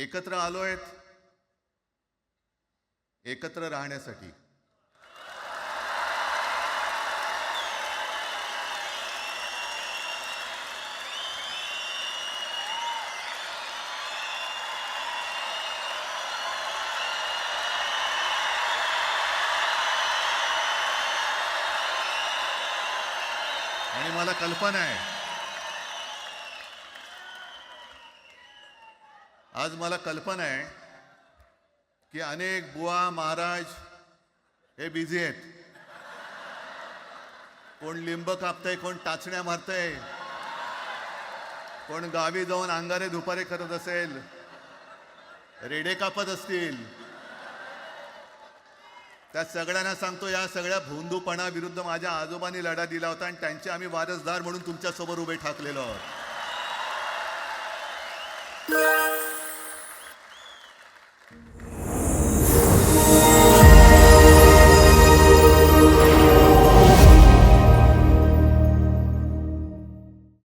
एकत्र आलोय एकत्र राहण्यासाठी. आणि मला कल्पना आहे. आज मला कल्पना आहे की अनेक बुवा महाराज हे बिझी आहेत. कोण लिंब कापतंय कोण टाचण्या मारतंय कोण गावी जाऊन अंगारे दुपारे करत असेल रेडे कापत असतील. त्या सगळ्यांना सांगतो या सगळ्या भोंदूपणा विरुद्ध माझ्या आजोबांनी लढा दिला होता आणि त्यांचे आम्ही वारसदार म्हणून तुमच्यासोबत उभे ठाकलेलो आहोत.